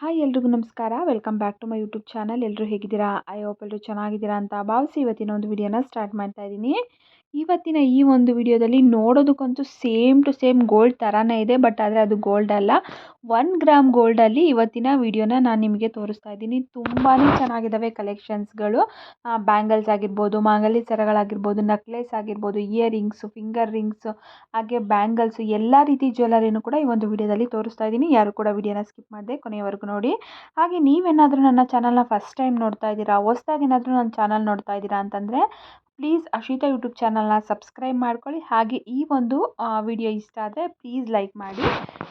Hi ಎಲ್ರಿಗೂ ನಮಸ್ಕಾರ. Welcome back to my YouTube channel ಎಲ್ಲರೂ ಹೇಗಿದ್ದೀರಾ? ಐ ಹೋಪ್ ಎಲ್ಲರೂ ಚೆನ್ನಾಗಿದ್ದೀರಾ ಅಂತ ಭಾವಿಸಿ ಇವತ್ತಿನ ಒಂದು ವಿಡಿಯೋನ ಸ್ಟಾರ್ಟ್ ಮಾಡ್ತಾ ಇದ್ದೀನಿ. ಇವತ್ತಿನ ಈ ಒಂದು ವಿಡಿಯೋದಲ್ಲಿ ನೋಡೋದಕ್ಕಂತೂ ಸೇಮ್ ಟು ಸೇಮ್ ಗೋಲ್ಡ್ ಥರನೇ ಇದೆ ಬಟ್ ಆದರೆ ಅದು ಗೋಲ್ಡ್ ಅಲ್ಲ. ಒನ್ ಗ್ರಾಮ್ ಗೋಲ್ಡಲ್ಲಿ ಇವತ್ತಿನ ವಿಡಿಯೋನ ನಾನು ನಿಮಗೆ ತೋರಿಸ್ತಾ ಇದ್ದೀನಿ. ತುಂಬಾ ಚೆನ್ನಾಗಿದ್ದಾವೆ ಕಲೆಕ್ಷನ್ಸ್ಗಳು ಬ್ಯಾಂಗಲ್ಸ್ ಆಗಿರ್ಬೋದು, ಮಾಂಗಲ್ಯ ಸರಗಳಾಗಿರ್ಬೋದು ನಕ್ಲೆಸ್ ಆಗಿರ್ಬೋದು ಇಯರ್ ರಿಂಗ್ಸು ಫಿಂಗರ್ ರಿಂಗ್ಸು ಹಾಗೆ ಬ್ಯಾಂಗಲ್ಸು ಎಲ್ಲ ರೀತಿ ಜ್ಯುವೆಲರಿನೂ ಕೂಡ ಈ ಒಂದು ವಿಡಿಯೋದಲ್ಲಿ ತೋರಿಸ್ತಾ ಇದ್ದೀನಿ. ಯಾರು ಕೂಡ ವಿಡಿಯೋನ ಸ್ಕಿಪ್ ಮಾಡಿದೆ ಕೊನೆಯವರೆಗೂ ನೋಡಿ. ಹಾಗೆ ನೀವೇನಾದರೂ ನನ್ನ ಚಾನಲ್ನ ಫಸ್ಟ್ ಟೈಮ್ ನೋಡ್ತಾ ಇದ್ದೀರಾ, ಹೊಸ್ದಾಗಿ ಏನಾದರೂ ನನ್ನ ಚಾನಲ್ ನೋಡ್ತಾ ಇದ್ದೀರಾ ಅಂತಂದರೆ ಪ್ಲೀಸ್ ಅಶಿತಾ ಯೂಟ್ಯೂಬ್ ಚಾನಲ್ನ ಸಬ್ಸ್ಕ್ರೈಬ್ ಮಾಡ್ಕೊಳ್ಳಿ. ಹಾಗೆ ಈ ಒಂದು ವಿಡಿಯೋ ಇಷ್ಟ ಆದರೆ ಪ್ಲೀಸ್ ಲೈಕ್ ಮಾಡಿ.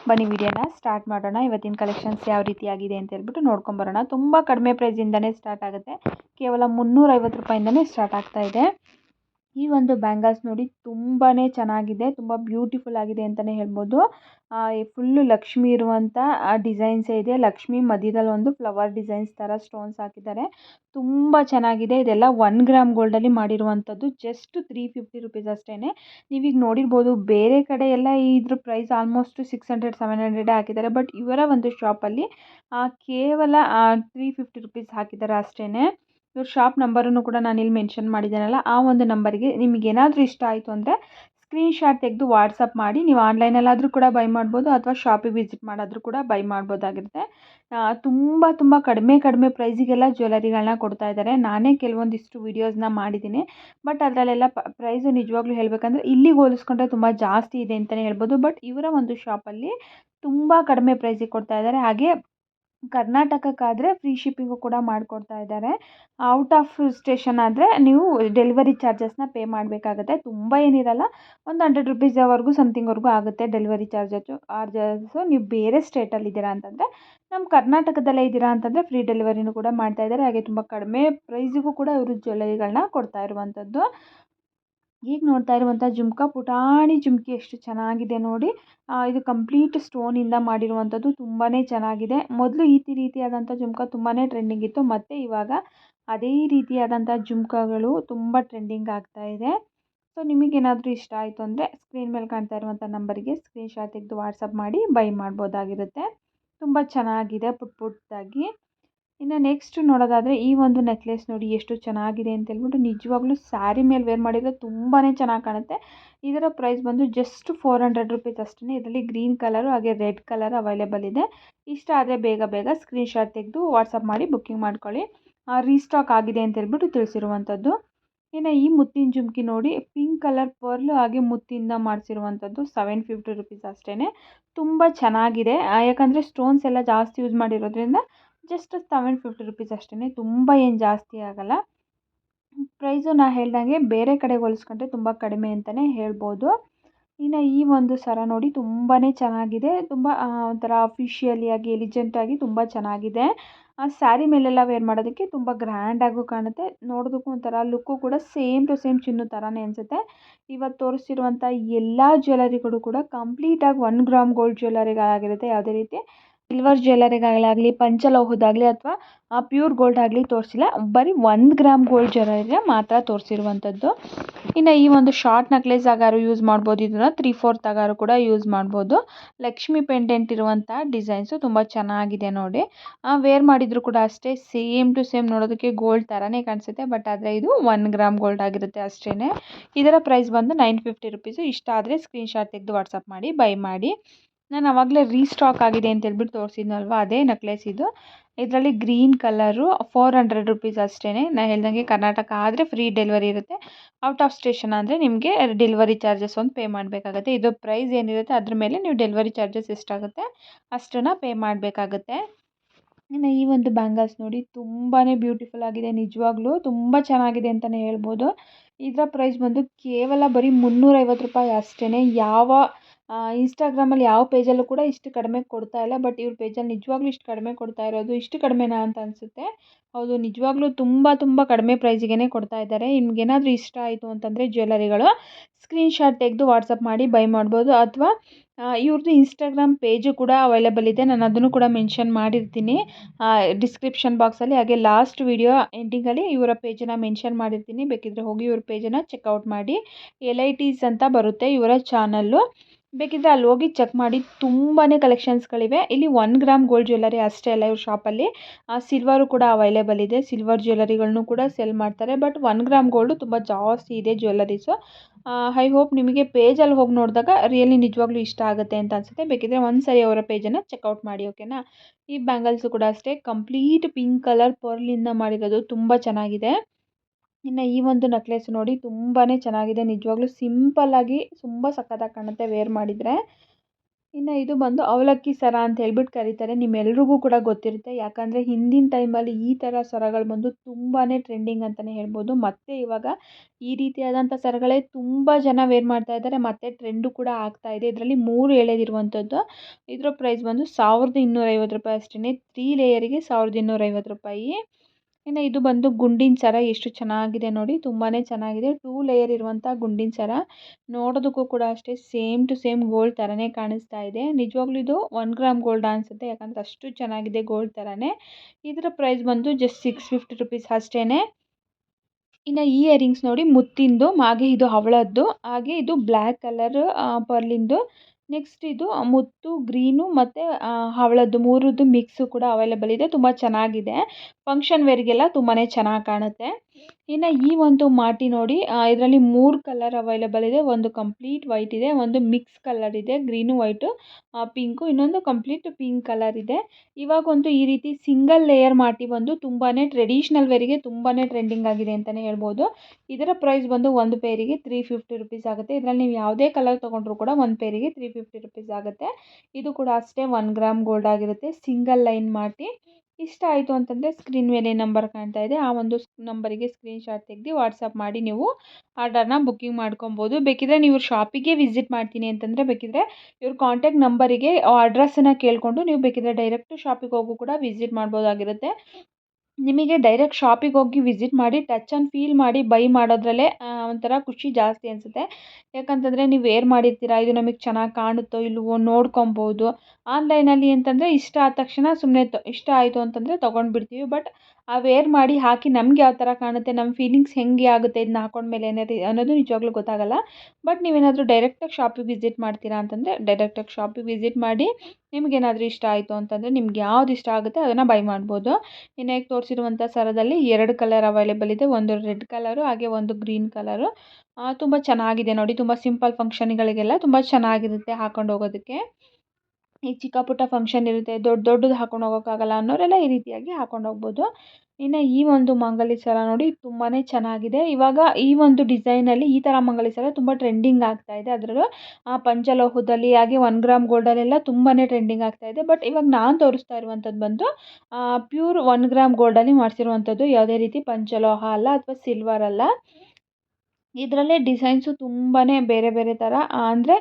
ಬನ್ನಿ ವಿಡಿಯೋನ ಸ್ಟಾರ್ಟ್ ಮಾಡೋಣ. ಇವತ್ತಿನ ಕಲೆಕ್ಷನ್ಸ್ ಯಾವ ರೀತಿಯಾಗಿದೆ ಅಂತ ಹೇಳ್ಬಿಟ್ಟು ನೋಡ್ಕೊಂಬರೋಣ ತುಂಬ ಕಡಿಮೆ ಪ್ರೈಸಿಂದನೇ ಸ್ಟಾರ್ಟ್ ಆಗುತ್ತೆ. ಕೇವಲ ಮುನ್ನೂರೈವತ್ತು ರೂಪಾಯಿಂದನೇ ಸ್ಟಾರ್ಟ್ ಆಗ್ತಾ ಇದೆ. ಈ ಒಂದು ಬ್ಯಾಂಗಲ್ಸ್ ನೋಡಿ ತುಂಬಾ ಚೆನ್ನಾಗಿದೆ, ತುಂಬ ಬ್ಯೂಟಿಫುಲ್ ಆಗಿದೆ ಅಂತಲೇ ಹೇಳ್ಬೋದು. ಫುಲ್ಲು ಲಕ್ಷ್ಮಿ ಇರುವಂಥ ಡಿಸೈನ್ಸೇ ಇದೆ. ಲಕ್ಷ್ಮಿ ಮಧ್ಯದಲ್ಲಿ ಒಂದು ಫ್ಲವರ್ ಡಿಸೈನ್ಸ್ ಥರ ಸ್ಟೋನ್ಸ್ ಹಾಕಿದ್ದಾರೆ. ತುಂಬ ಚೆನ್ನಾಗಿದೆ. ಇದೆಲ್ಲ ಒನ್ ಗ್ರಾಮ್ ಗೋಲ್ಡಲ್ಲಿ ಮಾಡಿರುವಂಥದ್ದು, ಜಸ್ಟ್ ತ್ರೀ ಫಿಫ್ಟಿ ರುಪೀಸ್ ಅಷ್ಟೇ ನೀವೀಗ ನೋಡಿರ್ಬೋದು, ಬೇರೆ ಕಡೆ ಎಲ್ಲ ಇದ್ರ price almost six hundred, seven ಹಂಡ್ರೆಡೇ ಹಾಕಿದ್ದಾರೆ. ಬಟ್ ಇವರ ಒಂದು ಶಾಪಲ್ಲಿ ಕೇವಲ ತ್ರೀ ಫಿಫ್ಟಿ ರುಪೀಸ್ ಹಾಕಿದ್ದಾರೆ ಅಷ್ಟೇ ಇವ್ರ ಶಾಪ್ ನಂಬರನ್ನು ಕೂಡ ನಾನು ಇಲ್ಲಿ ಮೆನ್ಷನ್ ಮಾಡಿದ್ದೇನಲ್ಲ, ಆ ಒಂದು ನಂಬರಿಗೆ ನಿಮಗೆ ಏನಾದರೂ ಇಷ್ಟ ಆಯಿತು ಅಂದರೆ ಸ್ಕ್ರೀನ್ಶಾಟ್ ತೆಗೆದು ವಾಟ್ಸಪ್ ಮಾಡಿ, ನೀವು ಆನ್ಲೈನಲ್ಲಾದರೂ ಕೂಡ ಬೈ ಮಾಡ್ಬೋದು ಅಥವಾ ಶಾಪಿಗೆ ವಿಸಿಟ್ ಮಾಡಾದರೂ ಕೂಡ ಬೈ ಮಾಡ್ಬೋದಾಗಿರುತ್ತೆ. ತುಂಬ ತುಂಬ ಕಡಿಮೆ ಕಡಿಮೆ ಪ್ರೈಸಿಗೆಲ್ಲ ಜ್ಯುವೆಲರಿಗಳನ್ನ ಕೊಡ್ತಾ ಇದ್ದಾರೆ. ನಾನೇ ಕೆಲವೊಂದಿಷ್ಟು ವೀಡಿಯೋಸ್ನ ಮಾಡಿದ್ದೀನಿ. ಬಟ್ ಅದರಲ್ಲೆಲ್ಲ ಪ್ರೈಸು ನಿಜವಾಗ್ಲೂ ಹೇಳಬೇಕಂದ್ರೆ ಇಲ್ಲಿಗೆ ಹೋಲಿಸ್ಕೊಂಡ್ರೆ ತುಂಬ ಜಾಸ್ತಿ ಇದೆ ಅಂತಲೇ ಹೇಳ್ಬೋದು. ಬಟ್ ಇವರ ಒಂದು ಶಾಪಲ್ಲಿ ತುಂಬ ಕಡಿಮೆ ಪ್ರೈಸಿಗೆ ಕೊಡ್ತಾ ಇದ್ದಾರೆ. ಹಾಗೆ ಕರ್ನಾಟಕಕ್ಕಾದರೆ ಫ್ರೀ ಶಿಪ್ಪಿಂಗು ಕೂಡ ಮಾಡಿಕೊಡ್ತಾ ಇದ್ದಾರೆ. ಔಟ್ ಆಫ್ ಸ್ಟೇಷನ್ ಆದರೆ ನೀವು ಡೆಲಿವರಿ ಚಾರ್ಜಸ್ನ ಪೇ ಮಾಡಬೇಕಾಗತ್ತೆ. ತುಂಬ ಏನಿರಲ್ಲ, ಒಂದು ಹಂಡ್ರೆಡ್ ರುಪೀಸವರೆಗೂ ಸಮಥಿಂಗ್ವರೆಗೂ ಆಗುತ್ತೆ ಡೆಲಿವರಿ ಚಾರ್ಜಸ್ಸು ಚಾರ್ಜಸ್ಸು ನೀವು ಬೇರೆ ಸ್ಟೇಟಲ್ಲಿದ್ದೀರಾ ಅಂತಂದರೆ ನಮ್ಮ ಕರ್ನಾಟಕದಲ್ಲೇ ಇದ್ದೀರಾ ಅಂತಂದರೆ ಫ್ರೀ ಡೆಲಿವರಿನೂ ಕೂಡ ಮಾಡ್ತಾ ಇದ್ದಾರೆ. ಹಾಗೆ ತುಂಬ ಕಡಿಮೆ ಪ್ರೈಸಿಗೂ ಕೂಡ ಇವರು ಜ್ಯುವೆಲ್ಲರಿಗಳನ್ನ ಕೊಡ್ತಾ ಇರುವಂಥದ್ದು ಈಗ ನೋಡ್ತಾ ಇರುವಂಥ ಜುಮ್ಕಾ ಪುಟಾಣಿ ಜುಮ್ಕಿ ಎಷ್ಟು ಚೆನ್ನಾಗಿದೆ ನೋಡಿ. ಇದು ಕಂಪ್ಲೀಟ್ ಸ್ಟೋನಿಂದ ಮಾಡಿರುವಂಥದ್ದು ತುಂಬಾ ಚೆನ್ನಾಗಿದೆ. ಮೊದಲು ಈ ರೀತಿಯಾದಂಥ ಜುಮ್ಕಾ ತುಂಬಾ ಟ್ರೆಂಡಿಂಗ್ ಇತ್ತು. ಮತ್ತು ಇವಾಗ ಅದೇ ರೀತಿಯಾದಂಥ ಜುಮ್ಕಗಳು ತುಂಬ ಟ್ರೆಂಡಿಂಗ್ ಆಗ್ತಾ ಇದೆ. ಸೊ ನಿಮಗೇನಾದರೂ ಇಷ್ಟ ಆಯಿತು ಅಂದರೆ ಸ್ಕ್ರೀನ್ ಮೇಲೆ ಕಾಣ್ತಾ ಇರುವಂಥ ನಂಬರಿಗೆ ಸ್ಕ್ರೀನ್ಶಾಟ್ ತೆಗೆದು ವಾಟ್ಸಪ್ ಮಾಡಿ ಬೈ ಮಾಡ್ಬೋದಾಗಿರುತ್ತೆ. ತುಂಬ ಚೆನ್ನಾಗಿದೆ ಪುಟ್ ಪುಟ್ಟದಾಗಿ ಇನ್ನು ನೆಕ್ಸ್ಟ್ ನೋಡೋದಾದರೆ ಈ ಒಂದು ನೆಕ್ಲೆಸ್ ನೋಡಿ ಎಷ್ಟು ಚೆನ್ನಾಗಿದೆ ಅಂತ ಹೇಳ್ಬಿಟ್ಟು ನಿಜವಾಗ್ಲೂ ಸ್ಯಾರಿ ಮೇಲೆ ವೇರ್ ಮಾಡಿದರೆ ತುಂಬಾ ಚೆನ್ನಾಗಿ ಕಾಣುತ್ತೆ. ಇದರ ಪ್ರೈಸ್ ಬಂದು ಜಸ್ಟ್ ಫೋರ್ ಹಂಡ್ರೆಡ್ ರುಪೀಸ್ ಅಷ್ಟೇ ಇದರಲ್ಲಿ ಗ್ರೀನ್ ಕಲರು ಹಾಗೆ ರೆಡ್ ಕಲರ್ ಅವೈಲೇಬಲ್ ಇದೆ. ಇಷ್ಟ ಆದರೆ ಬೇಗ ಬೇಗ ಸ್ಕ್ರೀನ್ಶಾಟ್ ತೆಗೆದು ವಾಟ್ಸಪ್ ಮಾಡಿ ಬುಕ್ಕಿಂಗ್ ಮಾಡ್ಕೊಳ್ಳಿ. ರೀಸ್ಟಾಕ್ ಆಗಿದೆ ಅಂತ ಹೇಳ್ಬಿಟ್ಟು ತಿಳಿಸಿರುವಂಥದ್ದು. ಇನ್ನು ಈ ಮುತ್ತಿನ ಜುಮ್ಕಿ ನೋಡಿ ಪಿಂಕ್ ಕಲರ್ ಪರ್ಲು ಹಾಗೆ ಮುತ್ತಿಂದ ಮಾಡಿಸಿರುವಂಥದ್ದು ಸೆವೆನ್ ಫಿಫ್ಟಿ ರುಪೀಸ್ ಅಷ್ಟೇ ತುಂಬ ಚೆನ್ನಾಗಿದೆ. ಯಾಕಂದರೆ ಸ್ಟೋನ್ಸ್ ಎಲ್ಲ ಜಾಸ್ತಿ ಯೂಸ್ ಮಾಡಿರೋದ್ರಿಂದ ಜಸ್ಟ್ ಸೆವೆನ್ ಫಿಫ್ಟಿ ರುಪೀಸ್ ಅಷ್ಟೇ ತುಂಬ ಏನು ಜಾಸ್ತಿ ಆಗಲ್ಲ. ಪ್ರೈಸು ನಾ ಹೇಳ್ದಂಗೆ ಬೇರೆ ಕಡೆಗೆ ಹೋಲಿಸ್ಕೊಂಡ್ರೆ ತುಂಬ ಕಡಿಮೆ ಅಂತಲೇ ಹೇಳ್ಬೋದು. ಇನ್ನು ಈ ಒಂದು ಸರ ನೋಡಿ ತುಂಬಾ ಚೆನ್ನಾಗಿದೆ. ತುಂಬ ಒಂಥರ ಅಫಿಷಿಯಲಿಯಾಗಿ ಎಲಿಜೆಂಟಾಗಿ ತುಂಬ ಚೆನ್ನಾಗಿದೆ. ಆ ಸ್ಯಾರಿ ಮೇಲೆಲ್ಲ ವೇರ್ ಮಾಡೋದಕ್ಕೆ ತುಂಬ ಗ್ರ್ಯಾಂಡಾಗೂ ಕಾಣುತ್ತೆ. ನೋಡೋದಕ್ಕೂ ಒಂಥರ ಲುಕ್ಕು ಕೂಡ ಸೇಮ್ ಟು ಸೇಮ್ ಚಿನ್ನು ಥರನೇ ಅನಿಸುತ್ತೆ. ಇವತ್ತು ತೋರಿಸಿರುವಂಥ ಎಲ್ಲ ಜ್ಯುವೆಲರಿಗಳು ಕೂಡ ಕಂಪ್ಲೀಟಾಗಿ ಒನ್ ಗ್ರಾಮ್ ಗೋಲ್ಡ್ ಜ್ಯುವೆಲರಿಗಳಾಗಿರುತ್ತೆ ಯಾವುದೇ ರೀತಿ. ಸಿಲ್ವರ್ ಜ್ಯುವೆಲರಿಗಳಾಗಲಿ ಪಂಚಲೋಹದಾಗಲಿ ಅಥವಾ ಪ್ಯೂರ್ ಗೋಲ್ಡ್ ಆಗಲಿ ತೋರಿಸಿಲ್ಲ. ಬರೀ ಒಂದು ಗ್ರಾಮ್ ಗೋಲ್ಡ್ ಜ್ಯುವೆಲರಿಗೆ ಮಾತ್ರ ತೋರಿಸಿರುವಂಥದ್ದು. ಇನ್ನು ಈ ಒಂದು ಶಾರ್ಟ್ ನೆಕ್ಲೆಸ್ ಆಗಾರು ಯೂಸ್ ಮಾಡ್ಬೋದು. ಇದನ್ನು ತ್ರೀ ಫೋರ್ತ್ ಆಗಾರು ಕೂಡ ಯೂಸ್ ಮಾಡ್ಬೋದು. ಲಕ್ಷ್ಮಿ ಪೆಂಡೆಂಟ್ ಇರುವಂಥ ಡಿಸೈನ್ಸು ತುಂಬ ಚೆನ್ನಾಗಿದೆ ನೋಡಿ. ವೇರ್ ಮಾಡಿದ್ರು ಕೂಡ ಅಷ್ಟೇ ಸೇಮ್ ಟು ಸೇಮ್ ನೋಡೋದಕ್ಕೆ ಗೋಲ್ಡ್ ಥರನೇ ಕಾಣಿಸುತ್ತೆ. ಬಟ್ ಆದರೆ ಇದು ಒನ್ ಗ್ರಾಮ್ ಗೋಲ್ಡ್ ಆಗಿರುತ್ತೆ ಅಷ್ಟೇ ಇದರ ಪ್ರೈಸ್ ಬಂದು ನೈನ್ ಫಿಫ್ಟಿ ರುಪೀಸು ಇಷ್ಟ ಆದರೆ ಸ್ಕ್ರೀನ್ಶಾಟ್ ತೆಗೆದು ವಾಟ್ಸಪ್ ಮಾಡಿ ಬೈ ಮಾಡಿ. ನಾನು ಆವಾಗಲೇ ರೀಸ್ಟಾಕ್ ಆಗಿದೆ ಅಂತ ಹೇಳ್ಬಿಟ್ಟು ತೋರಿಸಿದ್ನಲ್ವ? ಅದೇ ನೆಕ್ಲೆಸ್ ಇದು. ಇದರಲ್ಲಿ green colour four hundred rupees ಅಷ್ಟೇ ನಾನು ಹೇಳ್ದಂಗೆ ಕರ್ನಾಟಕ ಆದರೆ ಫ್ರೀ ಡೆಲಿವರಿ ಇರುತ್ತೆ. ಔಟ್ ಆಫ್ ಸ್ಟೇಷನ್ ಅಂದರೆ ನಿಮಗೆ ಡೆಲಿವರಿ ಚಾರ್ಜಸ್ ಒಂದು ಪೇ ಮಾಡಬೇಕಾಗುತ್ತೆ. ಇದು ಪ್ರೈಸ್ ಏನಿರುತ್ತೆ ಅದ್ರ ಮೇಲೆ ನೀವು ಡೆಲಿವರಿ ಚಾರ್ಜಸ್ ಎಷ್ಟಾಗುತ್ತೆ ಅಷ್ಟನ್ನು ಪೇ ಮಾಡಬೇಕಾಗುತ್ತೆ. ಇನ್ನು ಈ ಒಂದು ಬ್ಯಾಂಗಲ್ಸ್ ನೋಡಿ ತುಂಬಾ ಬ್ಯೂಟಿಫುಲ್ ಆಗಿದೆ. ನಿಜವಾಗ್ಲೂ ತುಂಬ ಚೆನ್ನಾಗಿದೆ ಅಂತಲೇ ಹೇಳ್ಬೋದು. ಇದರ ಪ್ರೈಸ್ ಬಂದು ಕೇವಲ ಬರೀ ಮುನ್ನೂರೈವತ್ತು ರೂಪಾಯಿ ಅಷ್ಟೇ ಯಾವ ಇನ್ಸ್ಟಾಗ್ರಾಮಲ್ಲಿ ಯಾವ ಪೇಜಲ್ಲೂ ಕೂಡ ಇಷ್ಟು ಕಡಿಮೆ ಕೊಡ್ತಾ ಇಲ್ಲ, ಬಟ್ ಇವ್ರ ಪೇಜಲ್ಲಿ ನಿಜವಾಗ್ಲೂ ಇಷ್ಟು ಕಡಿಮೆ ಕೊಡ್ತಾ ಇರೋದು ಇಷ್ಟು ಕಡಿಮೆನಾ ಅಂತ ಅನಿಸುತ್ತೆ. ಹೌದು, ನಿಜವಾಗ್ಲೂ ತುಂಬ ತುಂಬ ಕಡಿಮೆ ಪ್ರೈಸಿಗೆ ಕೊಡ್ತಾ ಇದ್ದಾರೆ. ನಿಮ್ಗೇನಾದರೂ ಇಷ್ಟ ಆಯಿತು ಅಂತಂದರೆ ಜ್ಯುವೆಲರಿಗಳು ಸ್ಕ್ರೀನ್ಶಾಟ್ ತೆಗೆದು ವಾಟ್ಸಪ್ ಮಾಡಿ ಬೈ ಮಾಡ್ಬೋದು, ಅಥವಾ ಇವ್ರದ್ದು ಇನ್ಸ್ಟಾಗ್ರಾಮ್ ಪೇಜು ಕೂಡ ಅವೈಲೇಬಲ್ ಇದೆ. ನಾನು ಅದನ್ನು ಕೂಡ ಮೆನ್ಷನ್ ಮಾಡಿರ್ತೀನಿ. ಡಿಸ್ಕ್ರಿಪ್ಷನ್ ಬಾಕ್ಸಲ್ಲಿ ಹಾಗೆ ಲಾಸ್ಟ್ ವಿಡಿಯೋ ಎಂಡಿಂಗಲ್ಲಿ ಇವರ ಪೇಜನ್ನು ಮೆನ್ಷನ್ ಮಾಡಿರ್ತೀನಿ. ಬೇಕಿದ್ದರೆ ಹೋಗಿ ಇವ್ರ ಪೇಜನ್ನು ಚೆಕ್ಔಟ್ ಮಾಡಿ. ಎಲ್ ಐ ಟೀಸ್ ಅಂತ ಬರುತ್ತೆ ಇವರ ಚಾನಲ್ಲು ಬೇಕಿದ್ದರೆ ಅಲ್ಲಿ ಹೋಗಿ ಚೆಕ್ ಮಾಡಿ ತುಂಬಾ ಕಲೆಕ್ಷನ್ಸ್ಗಳಿವೆ ಇಲ್ಲಿ ಒನ್ ಗ್ರಾಮ್ ಗೋಲ್ಡ್ ಜ್ಯುವೆಲ್ಲರಿ ಅಷ್ಟೇ ಅಲ್ಲ ಇವ್ರ ಶಾಪಲ್ಲಿ ಸಿಲ್ವರು ಕೂಡ ಅವೈಲೇಬಲ್ ಇದೆ. ಸಿಲ್ವರ್ ಜ್ಯುವೆಲ್ಲರಿಗಳನ್ನೂ ಕೂಡ ಸೆಲ್ ಮಾಡ್ತಾರೆ. ಬಟ್ ಒನ್ ಗ್ರಾಮ್ ಗೋಲ್ಡು ತುಂಬ ಜಾಸ್ತಿ ಇದೆ ಜ್ಯುವೆಲ್ಲರೀಸು ಐ ಹೋಪ್ ನಿಮಗೆ ಪೇಜಲ್ಲಿ ಹೋಗಿ ನೋಡಿದಾಗ ರಿಯಲಿ ನಿಜವಾಗ್ಲೂ ಇಷ್ಟ ಆಗುತ್ತೆ ಅಂತ ಅನ್ಸುತ್ತೆ. ಬೇಕಿದ್ರೆ ಒಂದು ಸರಿ ಅವರ ಪೇಜನ್ನು ಚೆಕ್ಔಟ್ ಮಾಡಿ ಓಕೆನಾ ಈ ಬ್ಯಾಂಗಲ್ಸು ಕೂಡ ಅಷ್ಟೇ. ಕಂಪ್ಲೀಟ್ ಪಿಂಕ್ ಕಲರ್ ಪರ್ಲಿಂದ ಮಾಡಿರೋದು ತುಂಬ ಚೆನ್ನಾಗಿದೆ. ಇನ್ನು ಈ ಒಂದು ನೆಕ್ಲೆಸ್ ನೋಡಿ ತುಂಬಾ ಚೆನ್ನಾಗಿದೆ. ನಿಜವಾಗ್ಲೂ ಸಿಂಪಲ್ಲಾಗಿ ತುಂಬ ಸಖತ್ತಾಗಿ ಕಾಣುತ್ತೆ ವೇರ್ ಮಾಡಿದರೆ. ಇನ್ನು ಇದು ಬಂದು ಅವಲಕ್ಕಿ ಸರ ಅಂತ ಹೇಳ್ಬಿಟ್ಟು ಕರೀತಾರೆ. ನಿಮ್ಮೆಲ್ರಿಗೂ ಕೂಡ ಗೊತ್ತಿರುತ್ತೆ. ಯಾಕಂದರೆ ಹಿಂದಿನ ಟೈಮಲ್ಲಿ ಈ ಥರ ಸರಗಳು ಬಂದು ತುಂಬಾ ಟ್ರೆಂಡಿಂಗ್ ಅಂತಲೇ ಹೇಳ್ಬೋದು. ಮತ್ತು ಇವಾಗ ಈ ರೀತಿಯಾದಂಥ ಸರಗಳೇ ತುಂಬ ಜನ ವೇರ್ ಮಾಡ್ತಾ ಇದ್ದಾರೆ. ಮತ್ತು ಟ್ರೆಂಡು ಕೂಡ ಆಗ್ತಾ ಇದೆ. ಇದರಲ್ಲಿ ಮೂರು ಎಳೆದಿರುವಂಥದ್ದು ಇದರ ಪ್ರೈಸ್ ಬಂದು ಸಾವಿರದ ಇನ್ನೂರೈವತ್ತು ರೂಪಾಯಿ ಅಷ್ಟೇ ತ್ರೀ ಲೇಯರಿಗೆ ಸಾವಿರದ ಇನ್ನೂರೈವತ್ತು ರೂಪಾಯಿ. ಇನ್ನು ಇದು ಬಂದು ಗುಂಡಿನ ಸರ ಎಷ್ಟು ಚೆನ್ನಾಗಿದೆ ನೋಡಿ ತುಂಬಾ ಚೆನ್ನಾಗಿದೆ. ಟೂ ಲೇಯರ್ ಇರುವಂಥ ಗುಂಡಿನ ಸರ ನೋಡೋದಕ್ಕೂ ಕೂಡ ಅಷ್ಟೇ ಸೇಮ್ ಟು ಸೇಮ್ ಗೋಲ್ಡ್ ಥರನೇ ಕಾಣಿಸ್ತಾ ಇದೆ. ನಿಜವಾಗ್ಲೂ ಇದು ಒನ್ ಗ್ರಾಮ್ ಗೋಲ್ಡ್ ಅನಿಸುತ್ತೆ, ಯಾಕಂದರೆ ಅಷ್ಟು ಚೆನ್ನಾಗಿದೆ ಗೋಲ್ಡ್ ಥರನೇ ಇದರ ಪ್ರೈಸ್ ಬಂದು ಜಸ್ಟ್ ಸಿಕ್ಸ್ ಫಿಫ್ಟಿ ರುಪೀಸ್ ಅಷ್ಟೇ ಇನ್ನು ಇಯರಿಂಗ್ಸ್ ನೋಡಿ ಮುತ್ತಿಂದು ಹಾಗೆ ಇದು ಹವಳದ್ದು ಹಾಗೆ ಇದು ಬ್ಲ್ಯಾಕ್ ಕಲರ್ ಪರ್ಲಿಂದು ನೆಕ್ಸ್ಟ್ ಇದು ಮುತ್ತು, ಗ್ರೀನು ಮತ್ತು ಹವಳದ್ದು ಮೂರದ್ದು ಮಿಕ್ಸು ಕೂಡ ಅವೈಲೇಬಲ್ ಇದೆ. ತುಂಬ ಚೆನ್ನಾಗಿದೆ. ಫಂಕ್ಷನ್ ವೇರ್ಗೆಲ್ಲ ತುಂಬಾ ಚೆನ್ನಾಗಿ ಕಾಣುತ್ತೆ. ಇನ್ನು ಈ ಒಂದು ಮಾಟಿ ನೋಡಿ ಇದರಲ್ಲಿ ಮೂರು ಕಲರ್ ಅವೈಲೇಬಲ್ ಇದೆ. ಒಂದು ಕಂಪ್ಲೀಟ್ ವೈಟ್ ಇದೆ, ಒಂದು ಮಿಕ್ಸ್ ಕಲರ್ ಇದೆ ಗ್ರೀನು ವೈಟು ಪಿಂಕು ಇನ್ನೊಂದು ಕಂಪ್ಲೀಟ್ ಪಿಂಕ್ ಕಲರ್ ಇದೆ. ಇವಾಗಂತೂ ಈ ರೀತಿ ಸಿಂಗಲ್ ಲೇಯರ್ ಮಾಟಿ ಬಂದು ತುಂಬಾ ಟ್ರೆಡಿಷ್ನಲ್ ವೇರಿಗೆ ತುಂಬಾ ಟ್ರೆಂಡಿಂಗ್ ಆಗಿದೆ ಅಂತಲೇ ಹೇಳ್ಬೋದು. ಇದರ ಪ್ರೈಸ್ ಬಂದು ಒಂದು ಪೇರಿಗೆ ತ್ರೀ ಫಿಫ್ಟಿ ರುಪೀಸ್ ಆಗುತ್ತೆ. ಇದರಲ್ಲಿ ನೀವು ಯಾವುದೇ ಕಲರ್ ತೊಗೊಂಡ್ರೂ ಕೂಡ ಒಂದು ಪೇರಿಗೆ ತ್ರೀ ಫಿಫ್ಟಿ ರುಪೀಸ್ ಆಗುತ್ತೆ. ಇದು ಕೂಡ ಅಷ್ಟೇ ಒನ್ ಗ್ರಾಮ್ ಗೋಲ್ಡ್ ಆಗಿರುತ್ತೆ ಸಿಂಗಲ್ ಲೈನ್ ಮಾಟಿ. ಇಷ್ಟ ಆಯಿತು ಅಂತಂದರೆ ಸ್ಕ್ರೀನ್ ಮೇಲೆ ನಂಬರ್ ಕಾಣ್ತಾ ಇದೆ. ಆ ಒಂದು ನಂಬರಿಗೆ ಸ್ಕ್ರೀನ್ಶಾಟ್ ತೆಗೆದು ವಾಟ್ಸಪ್ ಮಾಡಿ ನೀವು ಆರ್ಡರ್ನ ಬುಕ್ಕಿಂಗ್ ಮಾಡ್ಕೊಬೋದು. ಬೇಕಿದ್ರೆ ನೀವು ಶಾಪಿಗೆ ವಿಸಿಟ್ ಮಾಡ್ತೀನಿ ಅಂತಂದರೆ ಬೇಕಿದ್ರೆ ಇವ್ರ ಕಾಂಟ್ಯಾಕ್ಟ್ ನಂಬರಿಗೆ ಅಡ್ರೆಸ್ಸನ್ನು ಕೇಳಿಕೊಂಡು ನೀವು ಬೇಕಿದ್ರೆ ಡೈರೆಕ್ಟ್ ಶಾಪಿಗೆ ಹೋಗು ಕೂಡ ವಿಸಿಟ್ ಮಾಡ್ಬೋದಾಗಿರುತ್ತೆ. ನಿಮಗೆ ಡೈರೆಕ್ಟ್ ಶಾಪಿಗೆ ಹೋಗಿ ವಿಸಿಟ್ ಮಾಡಿ ಟಚ್ ಆ್ಯಂಡ್ ಫೀಲ್ ಮಾಡಿ ಬೈ ಮಾಡೋದ್ರಲ್ಲೇ ಒಂಥರ ಖುಷಿ ಜಾಸ್ತಿ ಅನಿಸುತ್ತೆ. ಯಾಕಂತಂದರೆ ನೀವು ವೇರ್ ಮಾಡಿರ್ತೀರ? ಇದು ನಮಗೆ ಚೆನ್ನಾಗಿ ಕಾಣುತ್ತೋ ಇಲ್ಲವೋ ನೋಡ್ಕೊಬೋದು. ಆನ್ಲೈನಲ್ಲಿ ಅಂತಂದರೆ ಇಷ್ಟ ಆದ ತಕ್ಷಣ ಸುಮ್ಮನೆ ತ, ಇಷ್ಟ ಆಯಿತು ಅಂತಂದರೆ ತೊಗೊಂಡು ಬಿಡ್ತೀವಿ ಬಟ್ ಆ ವೇರ್ ಮಾಡಿ ಹಾಕಿ ನಮ್ಗೆ ಯಾವ ಥರ ಕಾಣುತ್ತೆ, ನಮ್ಮ ಫೀಲಿಂಗ್ಸ್ ಹೆಂಗೆ ಆಗುತ್ತೆ ಇದನ್ನ ಹಾಕೊಂಡ್ಮೇಲೆ ಏನಾದ್ರು ಅನ್ನೋದು ನಿಜವಾಗ್ಲೂ ಗೊತ್ತಾಗಲ್ಲ. ಬಟ್ ನೀವೇನಾದರೂ ಡೈರೆಕ್ಟಾಗಿ ಶಾಪಿಗೆ ವಿಸಿಟ್ ಮಾಡ್ತೀರಾ ಅಂತಂದರೆ ಡೈರೆಕ್ಟಾಗಿ ಶಾಪಿಗೆ ವಿಸಿಟ್ ಮಾಡಿ ನಿಮಗೇನಾದರೂ ಇಷ್ಟ ಆಯಿತು ಅಂತಂದರೆ ನಿಮ್ಗೆ ಯಾವ್ದು ಇಷ್ಟ ಆಗುತ್ತೆ ಅದನ್ನು ಬೈ ಮಾಡ್ಬೋದು. ಈಗ ತೋರಿಸಿರುವಂಥ ಸರದಲ್ಲಿ ಎರಡು ಕಲರ್ ಅವೈಲೇಬಲ್ ಇದೆ, ಒಂದು ರೆಡ್ ಕಲರು ಹಾಗೆ ಒಂದು ಗ್ರೀನ್ ಕಲರು ತುಂಬ ಚೆನ್ನಾಗಿದೆ ನೋಡಿ, ತುಂಬ ಸಿಂಪಲ್ ಫಂಕ್ಷನ್ಗಳಿಗೆಲ್ಲ ತುಂಬ ಚೆನ್ನಾಗಿರುತ್ತೆ ಹಾಕೊಂಡು ಹೋಗೋದಕ್ಕೆ. ಈ ಚಿಕ್ಕ ಪುಟ್ಟ ಫಂಕ್ಷನ್ ಇರುತ್ತೆ, ದೊಡ್ಡ ದೊಡ್ಡದು ಹಾಕೊಂಡು ಹೋಗೋಕ್ಕಾಗಲ್ಲ ಅನ್ನೋರೆಲ್ಲ ಈ ರೀತಿಯಾಗಿ ಹಾಕೊಂಡು ಹೋಗ್ಬೋದು. ಇನ್ನು ಈ ಒಂದು ಮಾಂಗಲ್ಯ ಸರ ನೋಡಿ ತುಂಬಾ ಚೆನ್ನಾಗಿದೆ. ಇವಾಗ ಈ ಒಂದು ಡಿಸೈನಲ್ಲಿ ಈ ಥರ ಮಾಂಗಲ್ಯ ಸರ ತುಂಬ ಟ್ರೆಂಡಿಂಗ್ ಇದೆ. ಅದರಲ್ಲೂ ಪಂಚಲೋಹದಲ್ಲಿ ಹಾಗೆ ಒನ್ ಗ್ರಾಮ್ ಗೋಲ್ಡಲ್ಲೆಲ್ಲ ತುಂಬಾ ಟ್ರೆಂಡಿಂಗ್ ಆಗ್ತಾ ಇದೆ. ಬಟ್ ಇವಾಗ ನಾನು ತೋರಿಸ್ತಾ ಇರುವಂಥದ್ದು ಬಂದು ಪ್ಯೂರ್ ಒನ್ ಗ್ರಾಮ್ ಗೋಲ್ಡಲ್ಲಿ ಮಾಡಿಸಿರುವಂಥದ್ದು ಯಾವುದೇ ರೀತಿ ಪಂಚಲೋಹ ಅಲ್ಲ ಅಥವಾ ಸಿಲ್ವರ್ ಅಲ್ಲ. ಇದರಲ್ಲೇ ಡಿಸೈನ್ಸು ತುಂಬಾ ಬೇರೆ ಬೇರೆ ಥರ. ಅಂದರೆ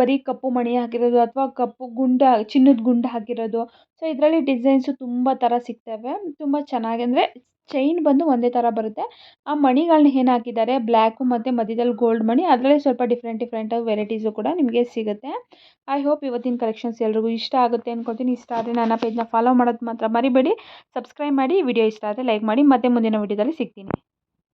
ಬರೀ ಕಪ್ಪು ಮಣಿ ಹಾಕಿರೋದು ಅಥವಾ ಕಪ್ಪು ಗುಂಡು, ಚಿನ್ನದ ಗುಂಡು ಹಾಕಿರೋದು. ಸೊ, ಇದರಲ್ಲಿ ಡಿಸೈನ್ಸು ತುಂಬ ಥರ ಸಿಗ್ತವೆ. ತುಂಬ ಚೆನ್ನಾಗಿ, ಅಂದರೆ ಚೈನ್ ಬಂದು ಒಂದೇ ಥರ ಬರುತ್ತೆ. ಆ ಮಣಿಗಳನ್ನ ಏನು ಹಾಕಿದ್ದಾರೆ? ಬ್ಲ್ಯಾಕು ಮತ್ತು ಮಧ್ಯದಲ್ಲಿ ಗೋಲ್ಡ್ ಮಣಿ. ಅದರಲ್ಲೇ ಸ್ವಲ್ಪ ಡಿಫ್ರೆಂಟ್ ಡಿಫ್ರೆಂಟಾಗಿ ವೆರೈಟೀಸು ಕೂಡ ನಿಮಗೆ ಸಿಗುತ್ತೆ. ಐ ಹೋಪ್ ಇವತ್ತಿನ ಕಲೆಕ್ಷನ್ಸ್ ಎಲ್ರಿಗೂ ಇಷ್ಟ ಆಗುತ್ತೆ ಅಂದ್ಕೊಳ್ತೀನಿ ಇಷ್ಟ ಆದರೆ ನನ್ನ ಪೇಜ್ನ ಫಾಲೋ ಮಾಡೋದು ಮಾತ್ರ ಮರಿಬೇಡಿ. ಸಬ್ಸ್ಕ್ರೈಬ್ ಮಾಡಿ. ವಿಡಿಯೋ ಇಷ್ಟ ಆದರೆ ಲೈಕ್ ಮಾಡಿ. ಮತ್ತೆ ಮುಂದಿನ ವಿಡಿಯೋದಲ್ಲಿ ಸಿಗ್ತೀನಿ.